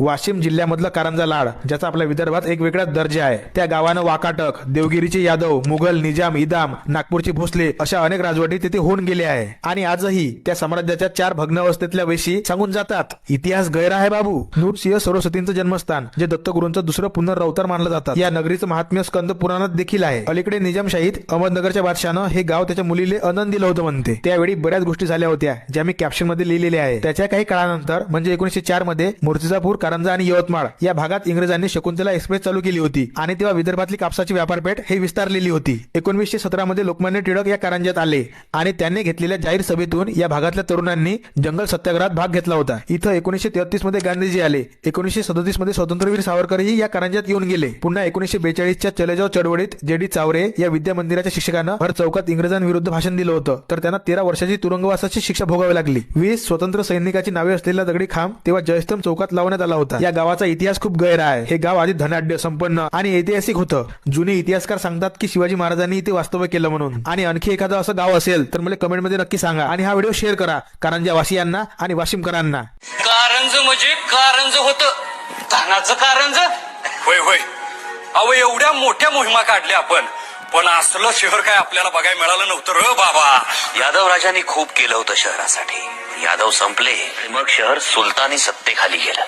वाशिम जिल्ह्यामधलं कारंजा लाड ज्याचा आपल्या विदर्भात एक वेगळा दर्जा आहे. त्या गावानं वाकाटक देवगिरीचे यादव मुघल निजाम इदाम नागपूरचे भोसले अशा अनेक राजवटी तिथे होऊन गेले आहे. आणि आजही त्या साम्राज्याच्या चार भग्नावस्थेतल्या वेशी सांगून जातात. इतिहास गैर आहे बाबू. नृसिंह सरस्वतींचं जन्मस्थान जे दत्तगुरूंचं दुसरं पुनर्वतार मानलं जातात. या नगरीचं महात्म्य स्कंद पुराणात देखील आहे. अलीकडे निजामशाहीत अहमदनगरच्या बादशानं हे गाव त्याच्या मुलीले आनंद दिलं होतं म्हणते. त्यावेळी बऱ्याच गोष्टी झाल्या होत्या ज्या मी कॅप्शनमध्ये लिहिलेल्या आहे त्याच्या काही काळानंतर म्हणजे एकोणीशे चारमध्ये मूर्तिजापूर कारंजा आणि यवतमाळ या भागात इंग्रजांनी शकुंतला एक्सप्रेस चालू केली होती आणि तेव्हा विदर्भातली कापसाची व्यापारपेठ हे विस्तारलेली होती. एकोणीसशे सतरा मध्ये लोकमान्य टिळक या कारंज्यात आले आणि त्यांनी घेतलेल्या जाहीर सभेतून या भागातल्या तरुणांनी जंगल सत्याग्रहात भाग घेतला होता. इथं एकोणीसशे तेहतीसमध्ये गांधीजी आले. एकोणीसशे सदतीसमध्ये स्वातंत्र्यवीर सावरकरही या कारंज्यात येऊन गेले. पुन्हा एकोणीसशे बेचाळीसच्या चलेजाव चळवळीत जे डी चावरे या विद्या मंदिराच्या शिक्षकानं भर चौकात इंग्रजांविरुद्ध भाषण दिलं होतं. तर त्यांना तेरा वर्षाची तुरुंगवासाची शिक्षा भोगावी लागली. वीस स्वतंत्र सैनिकाची नावे असलेला दगडी खांब तेव्हा जयस्तंभ चौकात लावण्यात आला होता. या गावाचा इतिहास खूप गैर आहे. हे गाव आधी धनाढ्य संपन्न आणि ऐतिहासिक होतं. जुने इतिहासकार सांगतात की शिवाजी महाराजांनी इथे वास्तव्य केलं म्हणून. आणि आणखी एखादं असं गाव असेल तर मला कमेंटमध्ये नक्की सांगा. आणि हा व्हिडिओ शेअर करा कारंजा वासियांना आणि वाशिमकरांना. कारंज म्हणजे कारंज होत. धानाचं कारंज? होय होय. अहो एवढ्या मोठ्या मोहिमा काढल्या आपण. पण असलं शहर काय आपल्याला बघायला मिळालं नव्हतं र बाबा. यादव राजांनी खूप केलं होतं शहरासाठी. यादव संपले आणि मग शहर सुलतानी सत्तेखाली गेलं.